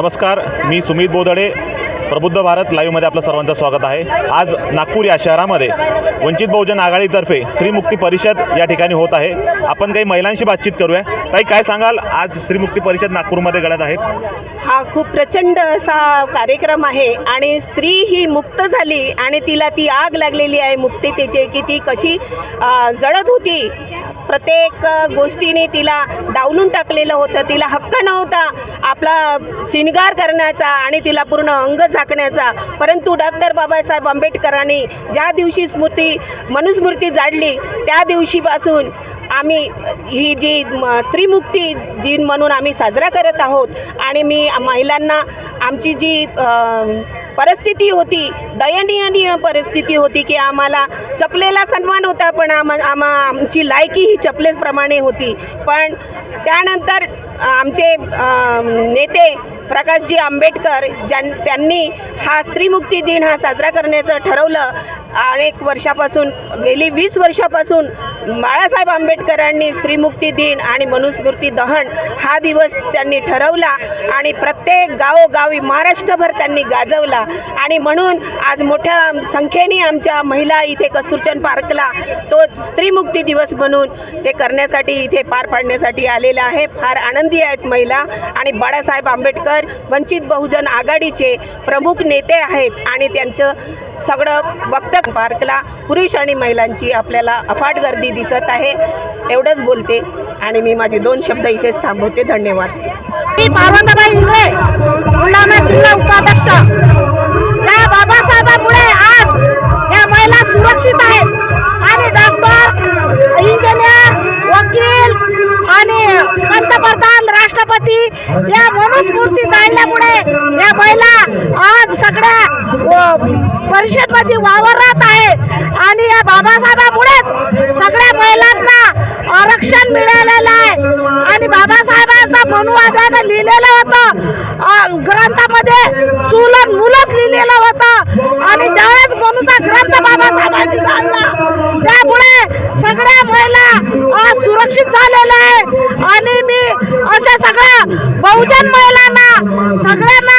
नमस्कार मी सुमित बोदडे प्रबुद्ध भारत लाईव्हमध्ये आपलं सर्वांचं स्वागत आहे. आज नागपूर या शहरामध्ये वंचित बहुजन आघाडीतर्फे श्रीमुक्ती परिषद या ठिकाणी होत आहे. आपण काही महिलांशी बातचीत करूया. ताई काय सांगाल? आज श्रीमुक्ती परिषद नागपूरमध्ये गळत आहे. हा खूप प्रचंड असा कार्यक्रम आहे आणि स्त्री ही मुक्त झाली आणि तिला ती आग लागलेली आहे मुक्ततेची की ती कशी जळत होती प्रत्येक गोष्टीने तिला डावलून टाकलेलं होतं. तिला हक्क नव्हता आपला शिणगार करण्याचा आणि तिला पूर्ण अंग झाकण्याचा. परंतु डॉक्टर बाबासाहेब आंबेडकरांनी ज्या दिवशी स्मृती मनुस्मृती जाडली त्या दिवशीपासून आम्ही ही जी म- स्त्रीमुक्ती दिन म्हणून आम्ही साजरा करत आहोत. आणि मी महिलांना आमची जी आ, परिस्थिती होती. दयनीय परिस्थिती होती की आम्हाला चपलेला सन्मान होता पण आम आम आमची लायकी ही चपलेप्रमाणे होती. पण त्यानंतर आमचे नेते प्रकाशजी आंबेडकर ज्यां त्यांनी हा स्त्रीमुक्ती दिन हा साजरा करण्याचं ठरवलं. अनेक वर्षापासून गेली वीस वर्षापासून बाळासाहेब आंबेडकरांनी स्त्रीमुक्ती दिन आणि मनुस्मृती दहन हा दिवस त्यांनी ठरवला आणि प्रत्येक गावोगावी महाराष्ट्रभर त्यांनी गाजवला. आणि म्हणून आज मोठ्या संख्येने आमच्या महिला इथे कस्तुरचंद पार्कला तो स्त्रीमुक्ती दिवस म्हणून ते करण्यासाठी इथे पार पाडण्यासाठी आलेला आहे फार आनंद आहेत महिला आणि बाळासाहेब आंबेडकर वंचित बहुजन आघाडीचे प्रमुख नेते आहेत आणि त्यांचं सगळं वक्त पार्कला पुरुष आणि महिलांची आपल्याला अफाट गर्दी दिसत आहे. एवढंच बोलते आणि मी माझे दोन शब्द इथेच थांबवते. धन्यवाद. मी पार्वताबाई इंगळे बुलढाणा जिल्हा उपाध्यक्ष. या बाबासाहेबांमुळे आज या महिला सुरक्षित आहेत. आणि डॉक्टर इंजिनियर वकील आणि पंतप्रधान राष्ट्रपती या मनुस्मृती जाळल्यामुळे या महिला आज सगळ्या व- परिषदमध्ये वावरत आहे. आणि या बाबासाहेबांमुळेच सगळ्या महिलांना आरक्षण मिळालेलं आहे. आणि बाबासाहेबांचा मनुवादानं लिहिलेलं होतं. ग्रंथामध्ये चुलन मुलंच लिहिलेलं होतं. आणि ज्यावेळेस मनुचा ग्रंथ बाबासाहेबांनी जाणला त्यामुळे सगळ्या महिला आज झालेलं आहे. आणि मी अशा सगळ्या बहुजन महिलांना सगळ्यांना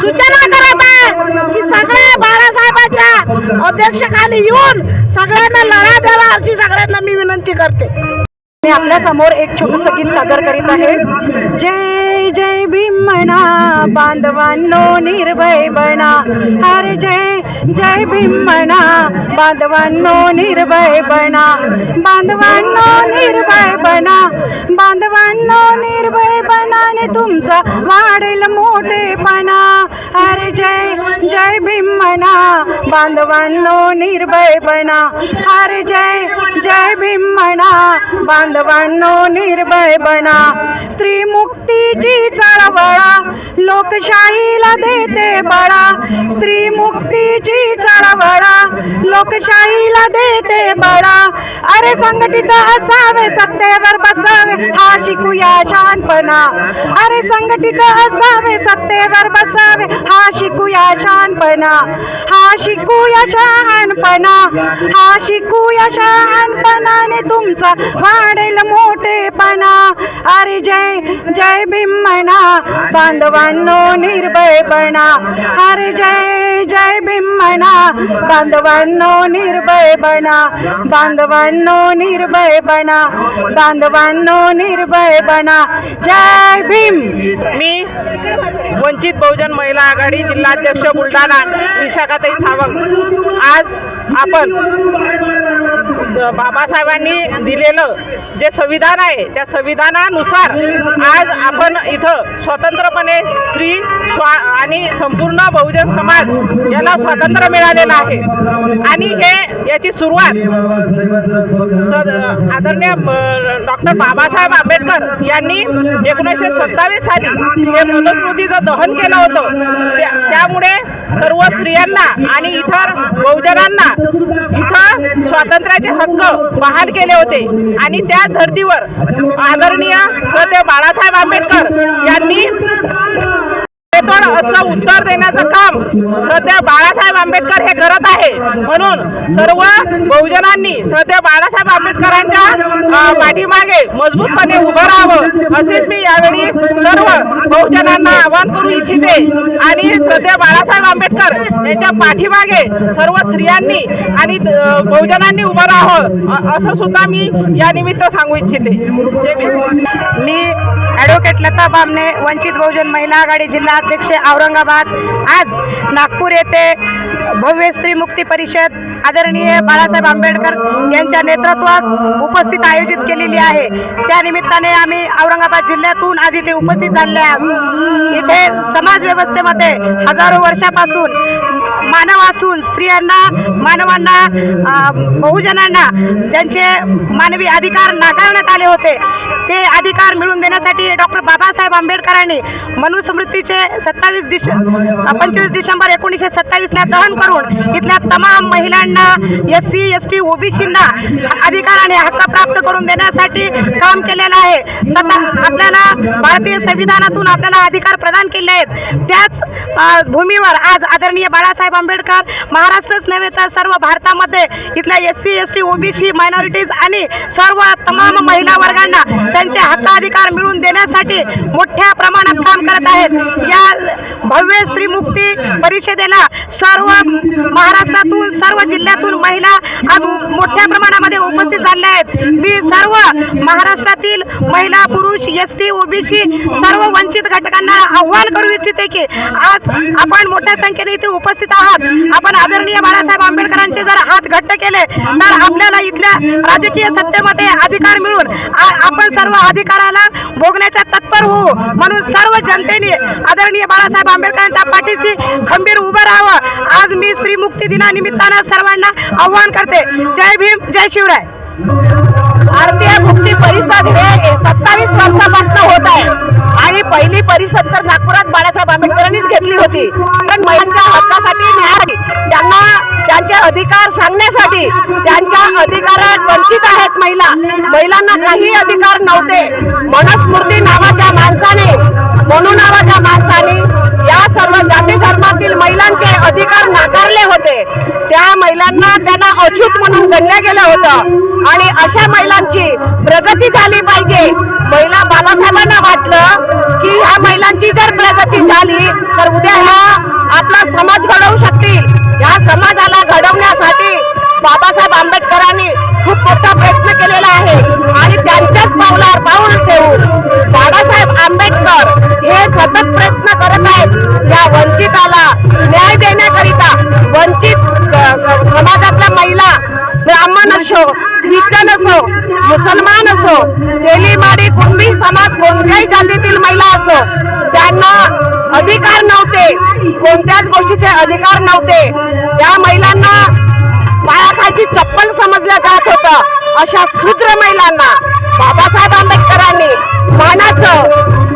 सूचना करत आहे की सगळ्या बाळासाहेबांच्या अध्यक्षखाली येऊन सगळ्यांना लढा द्यावा अशी सगळ्यांना मी विनंती करते. मी आपल्यासमोर एक छोटस गीत सादर करीत आहे. जय जय भीम म्हणा बांधवांनो निर्भय बना अरे जय जय भीम म्हणा बांधवांनो निर्भय बना बांधवांनो निर्भय बना बांधवांनो निर्भय बनाने तुमचा वाढेल मोठेपणा. अरे जय जय भीम म्हणा बांधवांनो निर्भय बना. अरे जय जय भीम म्हणा बांधवांनो निर्भय बना. स्त्री मुक्तीची चळवळा लोकशाहीला देते बळा. स्त्री मुक्तीची चळवळा लोकशाहीला देते बळा. अरे संघटित असावे सत्तेवर बसावे. हा शिकूया शहाणपणा. अरे संघटित असावे सत्तेवर बसावे. हा शिकूया शहाणपणा. हा शिकूया शहाणपणा. हा शिकूया शहाणपणाने तुमचा वाढेल मोठेपणा. अरे जय जय भीम म्हणा बांधवांनो निर्भयपणा. अरे जय जय भीम बना बांधवांनो निर्भय बना बांधवांनो निर्भय बना बांधवांनो निर्भय बना. जय भीम. मी वंचित बहुजन महिला आघाडी जिल्हाध्यक्ष बुलढाणा विशाखाताई सावंत. आज आपण बाबासाहेबांनी दिलेलं जे संविधान आहे त्या संविधानानुसार आज आपण इथं स्वतंत्रपणे स्त्री स्वा आणि संपूर्ण बहुजन समाज याला स्वातंत्र्य मिळालेलं आहे. आणि हे याची सुरुवात आदरणीय डॉक्टर बाबासाहेब आंबेडकर यांनी एकोणीसशे सत्तावीस साली हे मनुस्मृतीचं दहन केलं होतं. त्या- त्यामुळे सर्व स्त्रियांना आणि इतर बहुजनांना इथं स्वातंत्र्याचे हक्क बहाल केले होते. आणि त्या धर्तीवर आदरणीय श्रद्धेय बाळासाहेब आंबेडकर यांनी सडेतोड असं उत्तर देण्याचं काम सध्या बाळासाहेब आंबेडकर हे करत आहे. म्हणून सर्व बहुजनांनी सध्या बाळासाहेब आंबेडकरांच्या पाठीमागे मजबूतपणे उभं राहावं असेच मी यावेळी सर्व बहुजनांना आवाहन करू इच्छिते. आणि सध्या बाळासाहेब आंबेडकर यांच्या पाठीमागे सर्व स्त्रियांनी आणि बहुजनांनी उभं राहावं असं सुद्धा मी या निमित्त सांगू इच्छिते. मी ॲडव्होकेट लता बामणे वंचित बहुजन महिला आघाडी जिल्हा अध्यक्ष औरंगाबाद. आज नागपूर येथे भव्य स्त्री मुक्ती परिषद आदरणीय बाळासाहेब आंबेडकर यांच्या नेतृत्वात उपस्थित आयोजित केलेली आहे. त्या निमित्ताने आम्ही औरंगाबाद जिल्ह्यातून आज इथे उपस्थित झाले आहोत. इथे समाज व्यवस्थेमध्ये हजारो वर्षापासून मानव असून स्त्रियांना मानवांना बहुजनांना त्यांचे मानवी अधिकार नाकारण्यात आले होते ते अधिकार मिळवून देण्यासाठी डॉक्टर बाबासाहेब आंबेडकरांनी मनुस्मृतीचे सत्तावीस डिश पंचवीस डिसेंबर एकोणीसशे सत्तावीसला दहन करून इथल्या तमाम महिलांना एस सी एस टी ओबीसींना अधिकार आणि हक्क प्राप्त करून देण्यासाठी काम केलेलं आहे. तथा आपल्याला भारतीय संविधानातून आपल्याला अधिकार प्रदान केले आहेत. त्याच भूमीवर आज आदरणीय बाळासाहेब आंबेडकर महाराष्ट्रच नव्हे तर सर्व भारतामध्ये इथल्या S C S T OBC minorities आणि सर्व तमाम महिला वर्गांना त्यांचे हक्काधिकार मिळवून देण्यासाठी मोठ्या प्रमाणात काम करत आहेत. या भव्य स्त्रीमुक्ती परिषदेला सर्व महाराष्ट्रातून सर्व जिल्ह्यातून महिला आज उ- मोठ्या प्रमाणामध्ये उपस्थित झाले आहेत. मी सर्व महाराष्ट्रातील महिला पुरुष एस टी ओबीसी सर्व वंचित घटकांना आव्हान करू इच्छिते की आज आपण मोठ्या संख्येने इथे उपस्थित आहात. आपण आदरणीय बाळासाहेब आंबेडकरांचे जर हात घट्ट केले तर आपल्याला इथल्या राजकीय सत्तेमध्ये अधिकार मिळून आपण सर्व अधिकाराला भोगण्याच्या तत्पर होऊ. म्हणून सर्व जनतेने आदरणीय बाळासाहेब आंबेडकरांच्या पाठीशी खंबीर उभं राहावं. आज मी स्त्री मुक्ती दिनानिमित्तानं सर्वांना आव्हान करते. जय जय भीम जय शिवराय. भारतीय मुक्ती परिषद हे सत्तावीस वर्षापासून होत आहे. आणि पहिली परिषद तर नागपुरात बाळासाहेब आंबेडकरांनीच घेतली होती. पण महिलांच्या हक्कासाठी न्यायासाठी त्यांना त्यांचे अधिकार सांगण्यासाठी त्यांच्या अधिकारात वंचित आहेत महिला. महिलांना काही अधिकार नव्हते. मनुस्मृती नावाच्या माणसाने मनू नावाच्या माणसाने या सर्व जाती धर्मातील महिलांचे अधिकार नाकारले होते. त्या महिलांना त्यांना अछूत म्हणून गणलं गेलं होतं. आणि अशा महिलांची प्रगती झाली पाहिजे. महिला बाबासाहेबांना वाटलं की ह्या महिलांची जर प्रगती झाली तर उद्या ह्या आपला समाज घडवू शकतील. ह्या समाजाला घडवण्यासाठी बाबासाहेब आंबेडकरांनी खूप मोठा प्रयत्न केलेला आहे. आणि त्यांच्याच पावलावर पाऊल ठेवून बाबासाहेब आंबेडकर हे असो ख्रिश्चन असो मुसलमान असो तेलीमाडी कुणबी समाज कोणत्याही जातीतील महिला असो त्यांना अधिकार नव्हते कोणत्याच गोष्टीचे अधिकार नव्हते. त्या महिलांना पायाखालची चप्पल समजलं जात होतं अशा शूद्र महिलांना बाबासाहेब आंबेडकरांनी मानाचं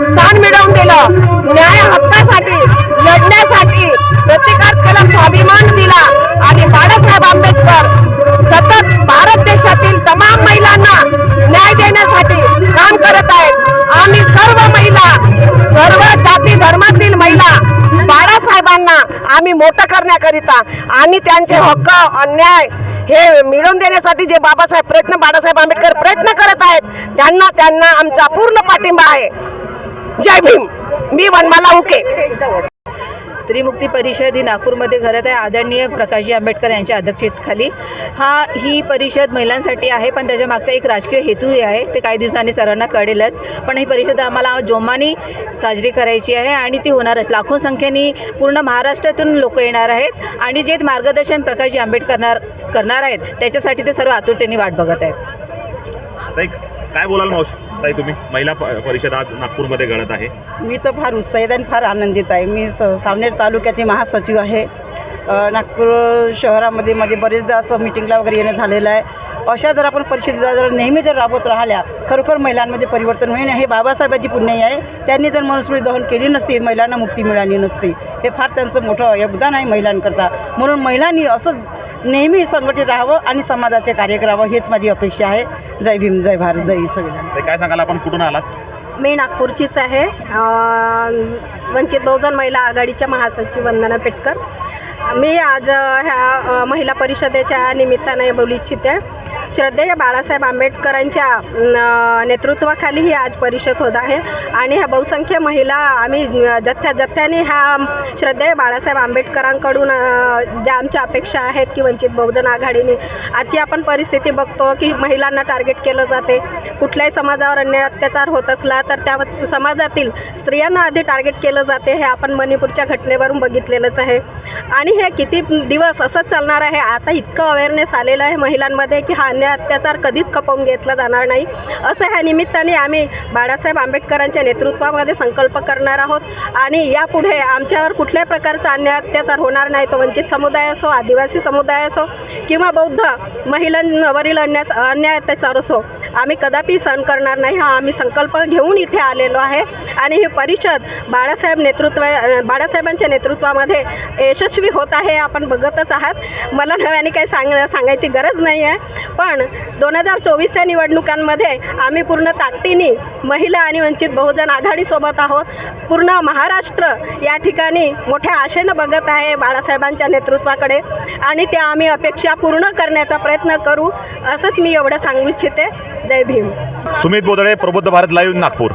स्थान मिळवून दिलं. न्याय हक्कासाठी लढण्यासाठी प्रत्येकात केला स्वाभिमान दिला आणि बाळासाहेब आंबेडकर तमाम महिलांना न्याय देण्यासाठी काम करत आहेत. आम्ही सर्व महिला सर्व जाती धर्मातील महिला बाळासाहेबांना आम्ही मोठं करण्याकरिता आणि त्यांचे हक्क अन्याय हे मिळवून देण्यासाठी जे बाबासाहेब प्रयत्न बाळासाहेब आंबेडकर प्रयत्न करत आहेत त्यांना त्यांना आमचा पूर्ण पाठिंबा आहे. जय भीम. मी वनमाला उके. स्त्रीमुक्ती परिषद ही नागपूरमध्ये घरात आहे. आदरणीय प्रकाशजी आंबेडकर यांच्या अध्यक्षतेखाली. हा ही परिषद महिलांसाठी आहे पण त्याच्या मागचा एक राजकीय हेतूही आहे. ते काही दिवसांनी सर्वांना कळेलच. पण ही परिषद आम्हाला जोमाने साजरी करायची आहे आणि ती होणारच लाखो संख्येने पूर्ण महाराष्ट्रातून लोक येणार आहेत आणि जे मार्गदर्शन प्रकाशजी आंबेडकर करणार करणार आहेत त्याच्यासाठी ते सर्व आतुरतेने वाट बघत आहेत. काय बोलाल मावशी? ताई तुम्ही? महिला प- परिषद आज नागपूरमध्ये घडत आहे. मी तर फार उत्साहित आणि फार आनंदित आहे. मी स सावनेर तालुक्याचे महासचिव आहे. अ, नागपूर शहरामध्ये माझे बरेचदा असं मिटिंगला वगैरे येणं झालेलं आहे. अशा जर आपण परिषदेला जर नेहमी जर राबवत राहिल्या खरोखर महिलांमध्ये परिवर्तन होईल हे बाबासाहेबांची पुण्याई आहे. त्यांनी जर मनुस्मृती दहन केली नसती महिलांना मुक्ती मिळाली नसती हे फार त्यांचं मोठं योगदान आहे महिलांकरता. म्हणून महिलांनी असं नेहमी संघटित राहावं आणि समाजाचे कार्य करावं हेच माझी अपेक्षा आहे. जय भीम जय भारत जय सगळ्यांना. काय सांगाल आपण कुठून आलात? मी नागपूरचीच आहे. अं, वंचित बहुजन महिला आघाडीच्या महासचिव वंदना पेटकर. मी आज अ, ह्या अ, महिला परिषदेच्या निमित्ताने बोलू इच्छिते. श्रद्धेय बाळासाहेब आंबेडकरांच्या नेतृत्वाखाली ही आज परिषद होत आहे. आणि ह्या बहुसंख्य महिला आम्ही जथ्या जथ्याने ह्या श्रद्धेय बाळासाहेब आंबेडकरांकडून ज्या आमच्या अपेक्षा आहेत की वंचित बहुजन आघाडीने आजची आपण परिस्थिती बघतो की महिलांना टार्गेट केलं जाते. कुठल्याही समाजावर अन्याय अत्याचार होत असला तर त्या समाजातील स्त्रियांना आधी टार्गेट केलं जाते हे आपण मणिपूरच्या घटनेवरून बघितलेलंच आहे. आणि हे किती दिवस असंच चालणार आहे? आता इतकं अवेअरनेस आलेलं आहे महिलांमध्ये की हा अन्याय अत्याचार कधीच खपवून घेतला जाणार नाही. असं ह्या निमित्ताने आम्ही बाळासाहेब आंबेडकरांच्या नेतृत्वामध्ये संकल्प करणार आहोत. आणि यापुढे आमच्यावर कुठल्याही प्रकारचा अन्याय अत्याचार होणार नाही तो वंचित समुदाय असो आदिवासी समुदाय असो किंवा बौद्ध महिलांवरील अन्याय अन्याय अत्याचार असो आम्ही कदापि सहन करणार नाही. हा आम्ही संकल्प घेऊन इथे आलेलो आहे. आणि ही परिषद बाळासाहेब नेतृत्व बाळासाहेबांच्या नेतृत्वामध्ये यशस्वी होत आहे आपण बघतच आहात. मला नव्याने काही सांग सांगायची गरज नाही आहे पण दोन हजार चोवीसच्या निवडणुकांमध्ये आम्ही पूर्ण ताकदीने महिला आणि वंचित बहुजन आघाडीसोबत आहोत. पूर्ण महाराष्ट्र या ठिकाणी मोठ्या आशेनं बघत आहे बाळासाहेबांच्या नेतृत्वाकडे. आणि त्या आम्ही अपेक्षा पूर्ण करण्याचा प्रयत्न करू असंच मी एवढं सांगू इच्छिते. जय भीम. सुमित बोदडे प्रबुद्ध भारत लाईव्ह नागपूर.